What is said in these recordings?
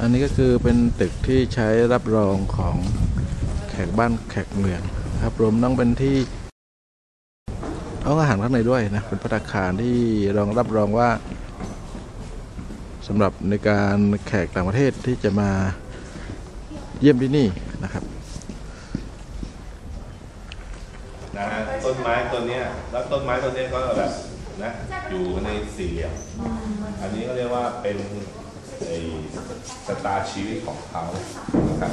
อันนี้ก็คือเป็นตึกที่ใช้รับรองของแขกบ้านแขกเมืองครับรวมทั้งเป็นที่ห้องอาหารข้างในด้วยนะเป็นพัตตาคารที่รองรับรองว่าสำหรับในการแขกต่างประเทศที่จะมาเยี่ยมที่นี่นะครับนะฮะต้นไม้ต้นเนี้ยแล้วต้นไม้ต้นเนี้ยก็แบบนะอยู่ในสี่เหลี่ยมอันนี้ก็เรียกว่าเป็น ไอ้สตาร์ชีวิตของเขานะครับ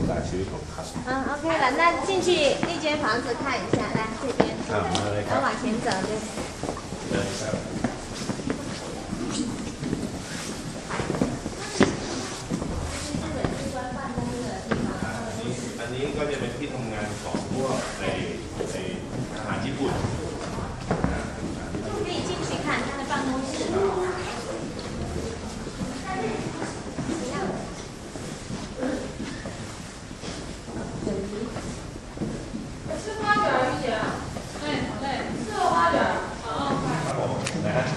สตาร์ชีวิตของเขา 嗯，OK 了，那进去那间房子看一下，来这边， อ่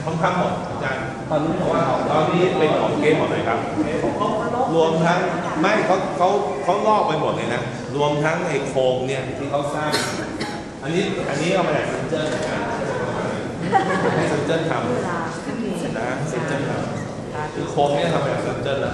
นะฮะทองคำหมดอาจารย์ตอนนี้เพราะว่าตอนนี้เป็นของเกมหมดเลยครับ รวมทั้งไม่เขาเขาเขาลอกไปหมดเลยนะ รวมทั้งไอ้โครงเนี่ยที่เขาสร้าง อันนี้อันนี้เอามาจากเซนเจอร์นะให้เซนเจอร์ทำนะเซนเจอร์ทำคือโครงเนี่ยทำมาจากเซนเจอร์แล้ว